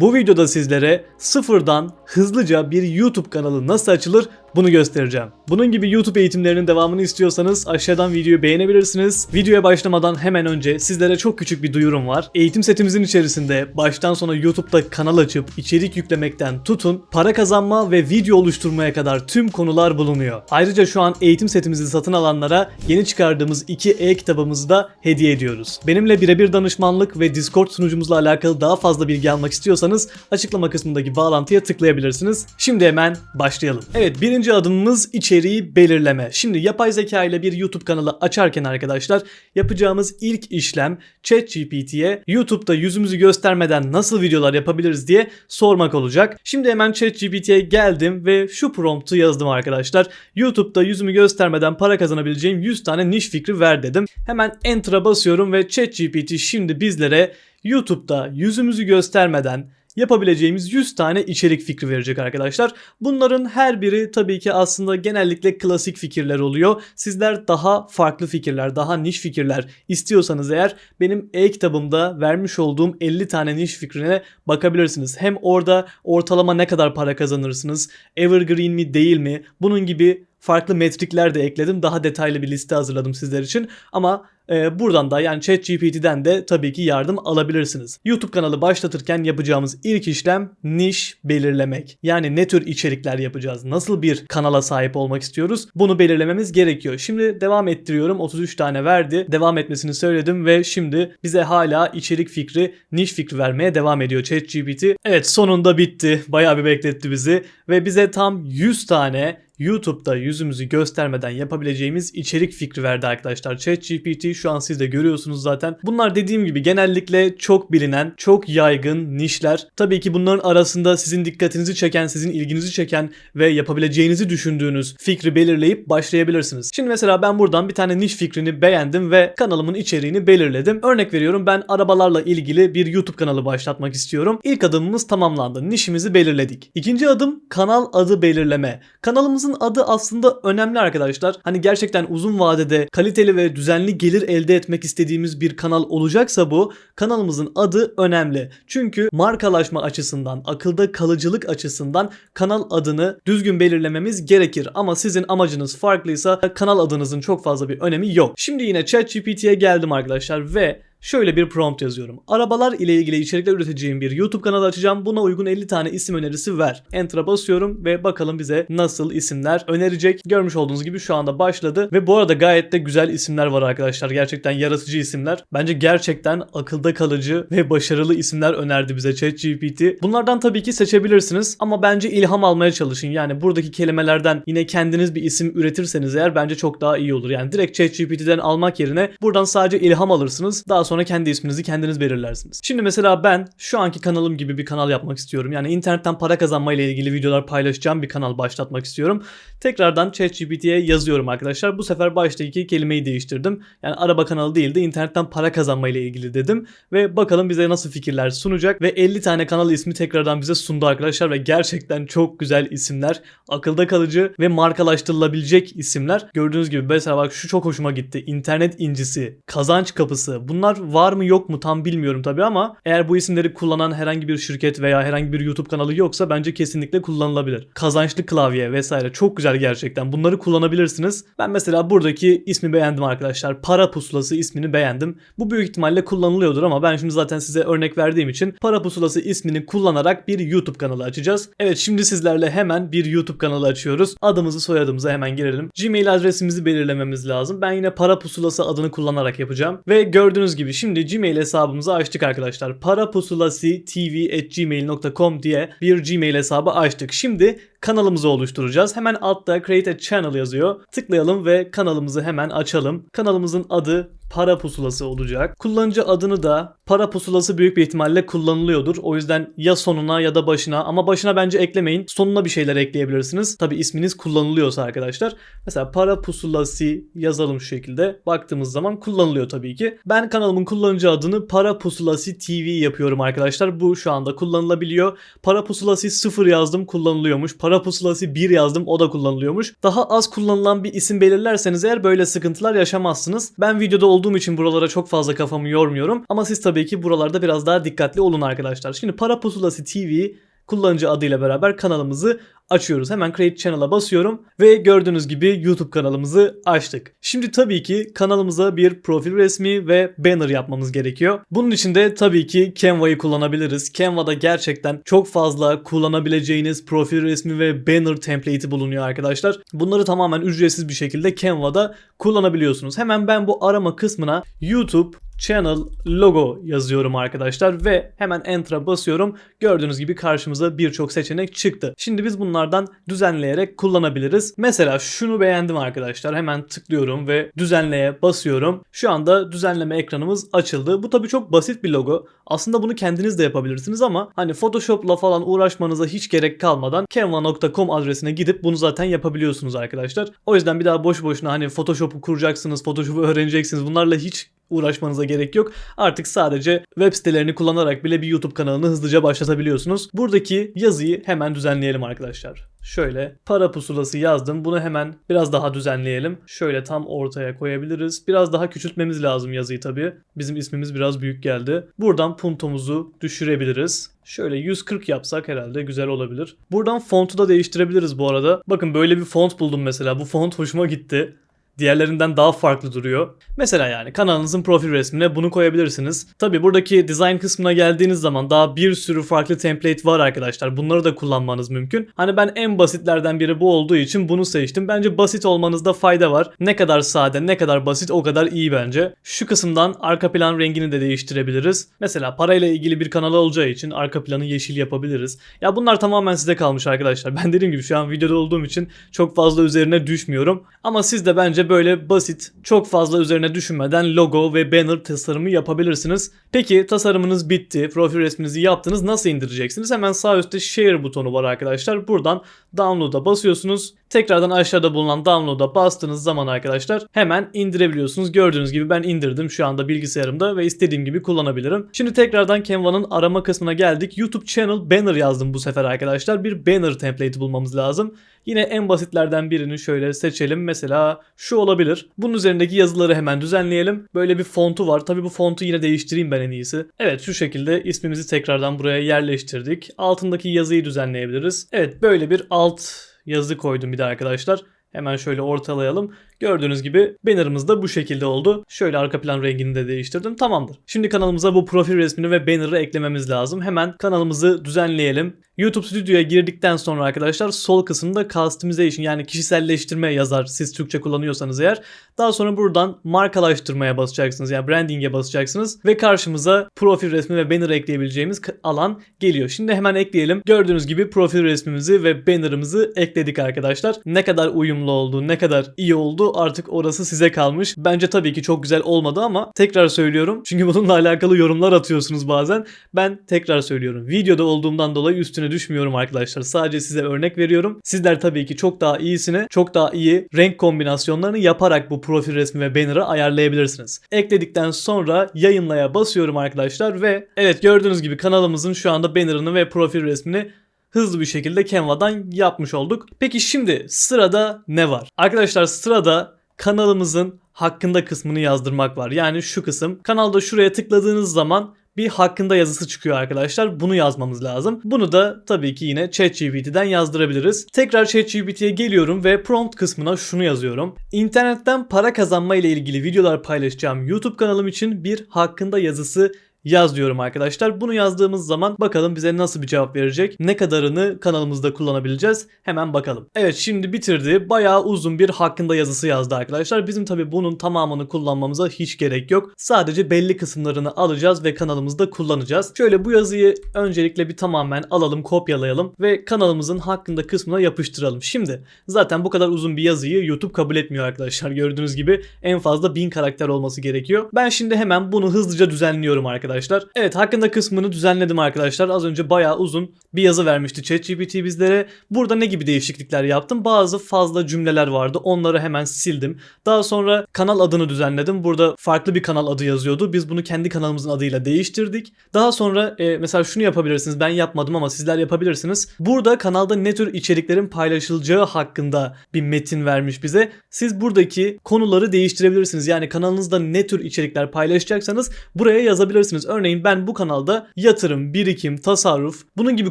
Bu videoda sizlere sıfırdan hızlıca bir YouTube kanalı nasıl açılır bunu göstereceğim. Bunun gibi YouTube eğitimlerinin devamını istiyorsanız aşağıdan videoyu beğenebilirsiniz. Videoya başlamadan hemen önce sizlere çok küçük bir duyurum var. Eğitim setimizin içerisinde baştan sona YouTube'da kanal açıp içerik yüklemekten tutun, para kazanma ve video oluşturmaya kadar tüm konular bulunuyor. Ayrıca şu an eğitim setimizi satın alanlara yeni çıkardığımız iki e-kitabımızı da hediye ediyoruz. Benimle birebir danışmanlık ve Discord sunucumuzla alakalı daha fazla bilgi almak istiyorsanız açıklama kısmındaki bağlantıya tıklayabilirsiniz. Şimdi hemen başlayalım. Evet birinci adımımız içeriği belirleme. Şimdi yapay zeka ile bir YouTube kanalı açarken arkadaşlar yapacağımız ilk işlem ChatGPT'ye YouTube'da yüzümüzü göstermeden nasıl videolar yapabiliriz diye sormak olacak. Şimdi hemen ChatGPT'ye geldim ve şu promptu yazdım arkadaşlar. YouTube'da yüzümü göstermeden para kazanabileceğim 100 tane niş fikri ver dedim. Hemen Enter'a basıyorum ve ChatGPT şimdi bizlere YouTube'da yüzümüzü göstermeden yapabileceğimiz 100 tane içerik fikri verecek arkadaşlar. Bunların her biri tabii ki aslında genellikle klasik fikirler oluyor. Sizler daha farklı fikirler, daha niş fikirler istiyorsanız eğer benim e-kitabımda vermiş olduğum 50 tane niş fikrine bakabilirsiniz. Hem orada ortalama ne kadar para kazanırsınız, evergreen mi değil mi bunun gibi farklı metrikler de ekledim. Daha detaylı bir liste hazırladım sizler için. Ama e, buradan da yani ChatGPT'den de tabii ki yardım alabilirsiniz. YouTube kanalı başlatırken yapacağımız ilk işlem niş belirlemek. Yani ne tür içerikler yapacağız? Nasıl bir kanala sahip olmak istiyoruz? Bunu belirlememiz gerekiyor. Şimdi devam ettiriyorum. 33 tane verdi. Devam etmesini söyledim ve şimdi bize hala içerik fikri, niş fikri vermeye devam ediyor ChatGPT. Evet sonunda bitti. Bayağı bir bekletti bizi ve bize tam 100 tane YouTube'da yüzümüzü göstermeden yapabileceğimiz içerik fikri verdi arkadaşlar. ChatGPT şu an siz de görüyorsunuz zaten. Bunlar dediğim gibi genellikle çok bilinen, çok yaygın nişler. Tabii ki bunların arasında sizin dikkatinizi çeken, sizin ilginizi çeken ve yapabileceğinizi düşündüğünüz fikri belirleyip başlayabilirsiniz. Şimdi mesela ben buradan bir tane niş fikrini beğendim ve kanalımın içeriğini belirledim. Örnek veriyorum ben arabalarla ilgili bir YouTube kanalı başlatmak istiyorum. İlk adımımız tamamlandı. Nişimizi belirledik. İkinci adım kanal adı belirleme. Kanalımızın adı aslında önemli arkadaşlar. Hani gerçekten uzun vadede kaliteli ve düzenli gelir elde etmek istediğimiz bir kanal olacaksa bu kanalımızın adı önemli. Çünkü markalaşma açısından, akılda kalıcılık açısından kanal adını düzgün belirlememiz gerekir. Ama sizin amacınız farklıysa kanal adınızın çok fazla bir önemi yok. Şimdi yine ChatGPT'ye geldim arkadaşlar ve Şöyle bir prompt yazıyorum. Arabalar ile ilgili içerikler üreteceğim bir YouTube kanalı açacağım. Buna uygun 50 tane isim önerisi ver. Enter'a basıyorum ve bakalım bize nasıl isimler önerecek. Görmüş olduğunuz gibi şu anda başladı. Ve bu arada gayet de güzel isimler var arkadaşlar. Gerçekten yaratıcı isimler. Bence gerçekten akılda kalıcı ve başarılı isimler önerdi bize ChatGPT. Bunlardan tabii ki seçebilirsiniz ama bence ilham almaya çalışın. Yani buradaki kelimelerden yine kendiniz bir isim üretirseniz eğer bence çok daha iyi olur. Yani direkt ChatGPT'den almak yerine buradan sadece ilham alırsınız. Daha sonra kendi isminizi kendiniz belirlersiniz. Şimdi mesela ben şu anki kanalım gibi bir kanal yapmak istiyorum. Yani internetten para kazanma ile ilgili videolar paylaşacağım bir kanal başlatmak istiyorum. Tekrardan ChatGPT'ye yazıyorum arkadaşlar. Bu sefer baştaki kelimeyi değiştirdim. Yani araba kanalı değil de internetten para kazanma ile ilgili dedim. Ve bakalım bize nasıl fikirler sunacak. Ve 50 tane kanal ismi tekrardan bize sundu arkadaşlar. Ve gerçekten çok güzel isimler. Akılda kalıcı ve markalaştırılabilecek isimler. Gördüğünüz gibi mesela bak şu çok hoşuma gitti. İnternet incisi, kazanç kapısı. Bunlar var mı yok mu tam bilmiyorum tabi ama eğer bu isimleri kullanan herhangi bir şirket veya herhangi bir YouTube kanalı yoksa bence kesinlikle kullanılabilir. Kazançlı klavye vesaire çok güzel gerçekten. Bunları kullanabilirsiniz. Ben mesela buradaki ismi beğendim arkadaşlar. Para pusulası ismini beğendim. Bu büyük ihtimalle kullanılıyordur ama ben şimdi zaten size örnek verdiğim için para pusulası ismini kullanarak bir YouTube kanalı açacağız. Evet şimdi sizlerle hemen bir YouTube kanalı açıyoruz. Adımızı soyadımızı hemen girelim. Gmail adresimizi belirlememiz lazım. Ben yine para pusulası adını kullanarak yapacağım. Ve gördüğünüz gibi şimdi Gmail hesabımızı açtık arkadaşlar. parapusulasitv@gmail.com diye bir Gmail hesabı açtık. Şimdi kanalımızı oluşturacağız. Hemen altta create a channel yazıyor. Tıklayalım ve kanalımızı hemen açalım. Kanalımızın adı para pusulası olacak. Kullanıcı adını da para pusulası büyük bir ihtimalle kullanılıyordur. O yüzden ya sonuna ya da başına ama başına bence eklemeyin. Sonuna bir şeyler ekleyebilirsiniz. Tabi isminiz kullanılıyorsa arkadaşlar. Mesela para pusulası yazalım şu şekilde. Baktığımız zaman kullanılıyor tabii ki. Ben kanalımın kullanıcı adını para pusulası TV yapıyorum arkadaşlar. Bu şu anda kullanılabiliyor. Para pusulası 0 yazdım kullanılıyormuş. para pusulası 1 yazdım o da kullanılıyormuş. Daha az kullanılan bir isim belirlerseniz eğer böyle sıkıntılar yaşamazsınız. Ben videoda olduğum için buralara çok fazla kafamı yormuyorum. Ama siz tabii ki buralarda biraz daha dikkatli olun arkadaşlar. Şimdi para pusulası TV kullanıcı adıyla beraber kanalımızı açıyoruz. Hemen Create Channel'a basıyorum ve gördüğünüz gibi YouTube kanalımızı açtık. Şimdi tabii ki kanalımıza bir profil resmi ve banner yapmamız gerekiyor. Bunun için de tabii ki Canva'yı kullanabiliriz. Canva'da gerçekten çok fazla kullanabileceğiniz profil resmi ve banner template'i bulunuyor arkadaşlar. Bunları tamamen ücretsiz bir şekilde Canva'da kullanabiliyorsunuz. Hemen ben bu arama kısmına YouTube channel logo yazıyorum arkadaşlar ve hemen enter'a basıyorum. Gördüğünüz gibi karşımıza birçok seçenek çıktı. Şimdi biz bunlardan düzenleyerek kullanabiliriz. Mesela şunu beğendim arkadaşlar. Hemen tıklıyorum ve düzenleye basıyorum. Şu anda düzenleme ekranımız açıldı. Bu tabii çok basit bir logo. Aslında bunu kendiniz de yapabilirsiniz ama hani Photoshop'la falan uğraşmanıza hiç gerek kalmadan canva.com adresine gidip bunu zaten yapabiliyorsunuz arkadaşlar. O yüzden bir daha boş boşuna hani Photoshop'u kuracaksınız, Photoshop'u öğreneceksiniz. Bunlarla hiç uğraşmanıza gerek yok. Artık sadece web sitelerini kullanarak bile bir YouTube kanalını hızlıca başlatabiliyorsunuz. Buradaki yazıyı hemen düzenleyelim arkadaşlar. Şöyle para pusulası yazdım. Bunu hemen biraz daha düzenleyelim. Şöyle tam ortaya koyabiliriz. Biraz daha küçültmemiz lazım yazıyı tabii. Bizim ismimiz biraz büyük geldi. Buradan puntomuzu düşürebiliriz. Şöyle 140 yapsak herhalde güzel olabilir. Buradan fontu da değiştirebiliriz bu arada. Bakın böyle bir font buldum mesela. Bu font hoşuma gitti diğerlerinden daha farklı duruyor. Mesela yani kanalınızın profil resmine bunu koyabilirsiniz. Tabi buradaki design kısmına geldiğiniz zaman daha bir sürü farklı template var arkadaşlar. Bunları da kullanmanız mümkün. Hani ben en basitlerden biri bu olduğu için bunu seçtim. Bence basit olmanızda fayda var. Ne kadar sade, ne kadar basit o kadar iyi bence. Şu kısımdan arka plan rengini de değiştirebiliriz. Mesela parayla ilgili bir kanal olacağı için arka planı yeşil yapabiliriz. Ya bunlar tamamen size kalmış arkadaşlar. Ben dediğim gibi şu an videoda olduğum için çok fazla üzerine düşmüyorum. Ama siz de bence böyle basit, çok fazla üzerine düşünmeden logo ve banner tasarımı yapabilirsiniz. Peki tasarımınız bitti, profil resminizi yaptınız. Nasıl indireceksiniz? Hemen sağ üstte share butonu var arkadaşlar. Buradan download'a basıyorsunuz. Tekrardan aşağıda bulunan download'a bastığınız zaman arkadaşlar hemen indirebiliyorsunuz. Gördüğünüz gibi ben indirdim şu anda bilgisayarımda ve istediğim gibi kullanabilirim. Şimdi tekrardan Canva'nın arama kısmına geldik. YouTube channel banner yazdım bu sefer arkadaşlar. Bir banner template bulmamız lazım. Yine en basitlerden birini şöyle seçelim. Mesela şu olabilir. Bunun üzerindeki yazıları hemen düzenleyelim. Böyle bir fontu var. Tabi bu fontu yine değiştireyim ben en iyisi. Evet şu şekilde ismimizi tekrardan buraya yerleştirdik. Altındaki yazıyı düzenleyebiliriz. Evet böyle bir alt yazı koydum bir de arkadaşlar. Hemen şöyle ortalayalım. Gördüğünüz gibi bannerımız da bu şekilde oldu. Şöyle arka plan rengini de değiştirdim. Tamamdır. Şimdi kanalımıza bu profil resmini ve banner'ı eklememiz lazım. Hemen kanalımızı düzenleyelim. YouTube Studio'ya girdikten sonra arkadaşlar sol kısımda customization yani kişiselleştirme yazar siz Türkçe kullanıyorsanız eğer. Daha sonra buradan markalaştırmaya basacaksınız yani branding'e basacaksınız ve karşımıza profil resmi ve banner ekleyebileceğimiz alan geliyor. Şimdi hemen ekleyelim. Gördüğünüz gibi profil resmimizi ve banner'ımızı ekledik arkadaşlar. Ne kadar uyumlu oldu, ne kadar iyi oldu artık orası size kalmış. Bence tabii ki çok güzel olmadı ama tekrar söylüyorum. Çünkü bununla alakalı yorumlar atıyorsunuz bazen. Ben tekrar söylüyorum. Videoda olduğumdan dolayı üstüne düşmüyorum arkadaşlar. Sadece size örnek veriyorum. Sizler tabii ki çok daha iyisini, çok daha iyi renk kombinasyonlarını yaparak bu profil resmi ve banner'ı ayarlayabilirsiniz. Ekledikten sonra yayınlaya basıyorum arkadaşlar ve evet gördüğünüz gibi kanalımızın şu anda banner'ını ve profil resmini hızlı bir şekilde Canva'dan yapmış olduk. Peki şimdi sırada ne var? Arkadaşlar sırada kanalımızın hakkında kısmını yazdırmak var. Yani şu kısım. Kanalda şuraya tıkladığınız zaman bir hakkında yazısı çıkıyor arkadaşlar. Bunu yazmamız lazım. Bunu da tabii ki yine ChatGPT'den yazdırabiliriz. Tekrar ChatGPT'ye geliyorum ve prompt kısmına şunu yazıyorum. İnternetten para kazanma ile ilgili videolar paylaşacağım YouTube kanalım için bir hakkında yazısı yaz diyorum arkadaşlar. Bunu yazdığımız zaman bakalım bize nasıl bir cevap verecek. Ne kadarını kanalımızda kullanabileceğiz. Hemen bakalım. Evet şimdi bitirdi. Bayağı uzun bir hakkında yazısı yazdı arkadaşlar. Bizim tabi bunun tamamını kullanmamıza hiç gerek yok. Sadece belli kısımlarını alacağız ve kanalımızda kullanacağız. Şöyle bu yazıyı öncelikle bir tamamen alalım, kopyalayalım ve kanalımızın hakkında kısmına yapıştıralım. Şimdi zaten bu kadar uzun bir yazıyı YouTube kabul etmiyor arkadaşlar. Gördüğünüz gibi en fazla 1000 karakter olması gerekiyor. Ben şimdi hemen bunu hızlıca düzenliyorum arkadaşlar arkadaşlar. Evet hakkında kısmını düzenledim arkadaşlar. Az önce bayağı uzun bir yazı vermişti ChatGPT bizlere. Burada ne gibi değişiklikler yaptım? Bazı fazla cümleler vardı. Onları hemen sildim. Daha sonra kanal adını düzenledim. Burada farklı bir kanal adı yazıyordu. Biz bunu kendi kanalımızın adıyla değiştirdik. Daha sonra e, mesela şunu yapabilirsiniz. Ben yapmadım ama sizler yapabilirsiniz. Burada kanalda ne tür içeriklerin paylaşılacağı hakkında bir metin vermiş bize. Siz buradaki konuları değiştirebilirsiniz. Yani kanalınızda ne tür içerikler paylaşacaksanız buraya yazabilirsiniz. Örneğin ben bu kanalda yatırım, birikim, tasarruf bunun gibi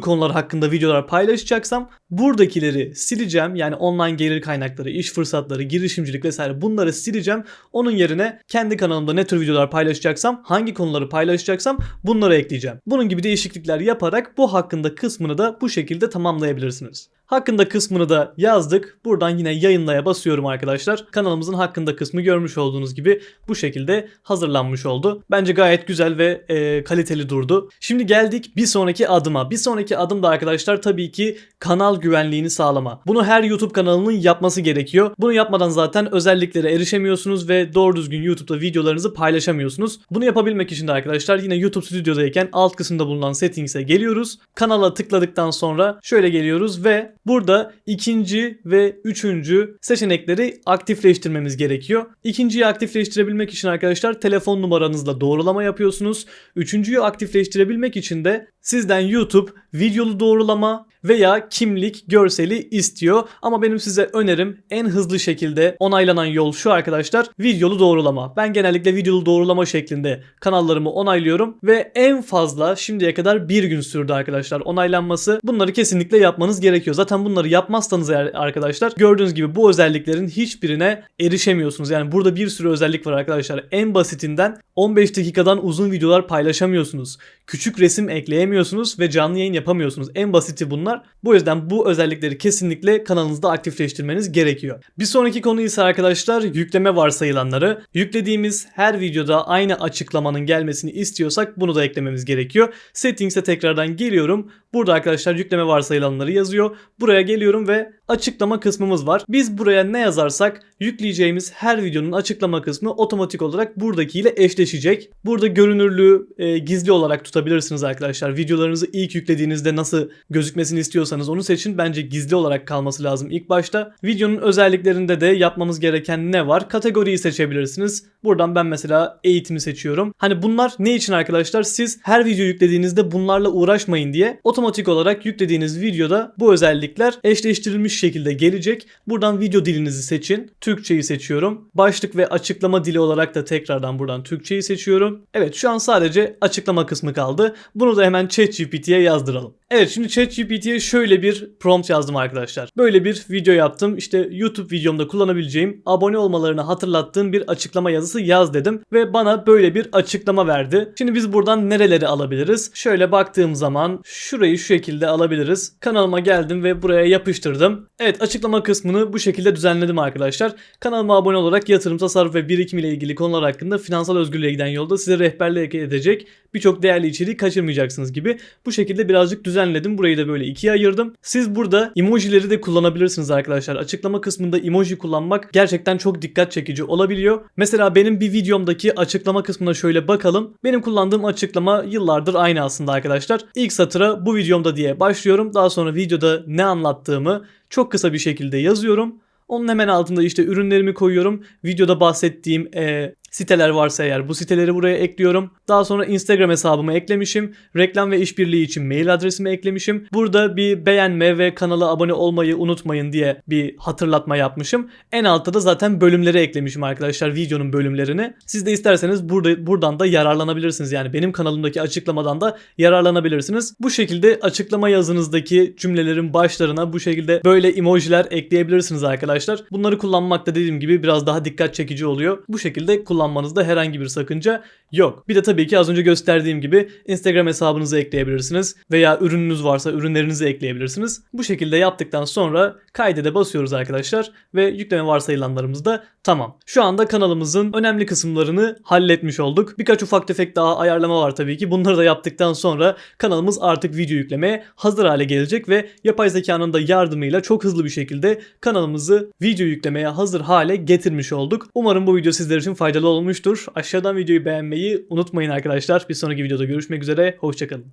konular hakkında videolar paylaşacaksam buradakileri sileceğim. Yani online gelir kaynakları, iş fırsatları, girişimcilik vesaire bunları sileceğim. Onun yerine kendi kanalımda ne tür videolar paylaşacaksam, hangi konuları paylaşacaksam bunları ekleyeceğim. Bunun gibi değişiklikler yaparak bu hakkında kısmını da bu şekilde tamamlayabilirsiniz. Hakkında kısmını da yazdık. Buradan yine yayınlaya basıyorum arkadaşlar. Kanalımızın hakkında kısmı görmüş olduğunuz gibi bu şekilde hazırlanmış oldu. Bence gayet güzel ve e, kaliteli durdu. Şimdi geldik bir sonraki adıma. Bir sonraki adım da arkadaşlar tabii ki kanal güvenliğini sağlama. Bunu her YouTube kanalının yapması gerekiyor. Bunu yapmadan zaten özelliklere erişemiyorsunuz ve doğru düzgün YouTube'da videolarınızı paylaşamıyorsunuz. Bunu yapabilmek için de arkadaşlar yine YouTube Studio'dayken alt kısımda bulunan settings'e geliyoruz. Kanala tıkladıktan sonra şöyle geliyoruz ve burada ikinci ve üçüncü seçenekleri aktifleştirmemiz gerekiyor. İkinciyi aktifleştirebilmek için arkadaşlar telefon numaranızla doğrulama yapıyorsunuz. Üçüncüyü aktifleştirebilmek için de sizden YouTube videolu doğrulama veya kimlik görseli istiyor. Ama benim size önerim en hızlı şekilde onaylanan yol şu arkadaşlar. Videolu doğrulama. Ben genellikle videolu doğrulama şeklinde kanallarımı onaylıyorum ve en fazla şimdiye kadar bir gün sürdü arkadaşlar onaylanması. Bunları kesinlikle yapmanız gerekiyor. Zaten bunları yapmazsanız eğer arkadaşlar gördüğünüz gibi bu özelliklerin hiçbirine erişemiyorsunuz. Yani burada bir sürü özellik var arkadaşlar. En basitinden 15 dakikadan uzun videolar paylaşamıyorsunuz. Küçük resim ekleyemiyorsunuz ve canlı yayın yapamıyorsunuz. En basiti bunlar. Bu yüzden bu özellikleri kesinlikle kanalınızda aktifleştirmeniz gerekiyor. Bir sonraki konu ise arkadaşlar yükleme varsayılanları. Yüklediğimiz her videoda aynı açıklamanın gelmesini istiyorsak bunu da eklememiz gerekiyor. Settings'e tekrardan geliyorum. Burada arkadaşlar yükleme varsayılanları yazıyor. Buraya geliyorum ve açıklama kısmımız var. Biz buraya ne yazarsak yükleyeceğimiz her videonun açıklama kısmı otomatik olarak buradakiyle eşleşecek. Burada görünürlüğü e, gizli olarak tutabilirsiniz arkadaşlar. Videolarınızı ilk yüklediğinizde nasıl gözükmesini istiyorsanız onu seçin. Bence gizli olarak kalması lazım ilk başta. Videonun özelliklerinde de yapmamız gereken ne var? Kategoriyi seçebilirsiniz. Buradan ben mesela eğitimi seçiyorum. Hani bunlar ne için arkadaşlar? Siz her video yüklediğinizde bunlarla uğraşmayın diye olarak yüklediğiniz videoda bu özellikler eşleştirilmiş şekilde gelecek. Buradan video dilinizi seçin. Türkçeyi seçiyorum. Başlık ve açıklama dili olarak da tekrardan buradan Türkçeyi seçiyorum. Evet şu an sadece açıklama kısmı kaldı. Bunu da hemen ChatGPT'ye yazdıralım. Evet şimdi ChatGPT'ye şöyle bir prompt yazdım arkadaşlar. Böyle bir video yaptım. İşte YouTube videomda kullanabileceğim, abone olmalarını hatırlattığım bir açıklama yazısı yaz dedim ve bana böyle bir açıklama verdi. Şimdi biz buradan nereleri alabiliriz? Şöyle baktığım zaman şurayı şu şekilde alabiliriz. Kanalıma geldim ve buraya yapıştırdım. Evet açıklama kısmını bu şekilde düzenledim arkadaşlar. Kanalıma abone olarak yatırım, tasarruf ve birikim ile ilgili konular hakkında finansal özgürlüğe giden yolda size rehberlik edecek birçok değerli içeriği kaçırmayacaksınız gibi. Bu şekilde birazcık düzenledim. Burayı da böyle ikiye ayırdım. Siz burada emojileri de kullanabilirsiniz arkadaşlar. Açıklama kısmında emoji kullanmak gerçekten çok dikkat çekici olabiliyor. Mesela benim bir videomdaki açıklama kısmına şöyle bakalım. Benim kullandığım açıklama yıllardır aynı aslında arkadaşlar. İlk satıra bu videomda diye başlıyorum. Daha sonra videoda ne anlattığımı çok kısa bir şekilde yazıyorum. Onun hemen altında işte ürünlerimi koyuyorum. Videoda bahsettiğim e, siteler varsa eğer bu siteleri buraya ekliyorum. Daha sonra Instagram hesabımı eklemişim. Reklam ve işbirliği için mail adresimi eklemişim. Burada bir beğenme ve kanala abone olmayı unutmayın diye bir hatırlatma yapmışım. En altta da zaten bölümleri eklemişim arkadaşlar videonun bölümlerini. Siz de isterseniz burada buradan da yararlanabilirsiniz. Yani benim kanalımdaki açıklamadan da yararlanabilirsiniz. Bu şekilde açıklama yazınızdaki cümlelerin başlarına bu şekilde böyle emojiler ekleyebilirsiniz arkadaşlar. Bunları kullanmakta dediğim gibi biraz daha dikkat çekici oluyor. Bu şekilde kullanmanızda herhangi bir sakınca yok. Bir de tabii ki az önce gösterdiğim gibi Instagram hesabınızı ekleyebilirsiniz veya ürününüz varsa ürünlerinizi ekleyebilirsiniz. Bu şekilde yaptıktan sonra kaydede basıyoruz arkadaşlar ve yükleme varsayılanlarımız da tamam. Şu anda kanalımızın önemli kısımlarını halletmiş olduk. Birkaç ufak tefek daha ayarlama var tabii ki. Bunları da yaptıktan sonra kanalımız artık video yüklemeye hazır hale gelecek ve yapay zekanın da yardımıyla çok hızlı bir şekilde kanalımızı video yüklemeye hazır hale getirmiş olduk. Umarım bu video sizler için faydalı olmuştur. Aşağıdan videoyu beğenmeyi unutmayın arkadaşlar. Bir sonraki videoda görüşmek üzere. Hoşçakalın.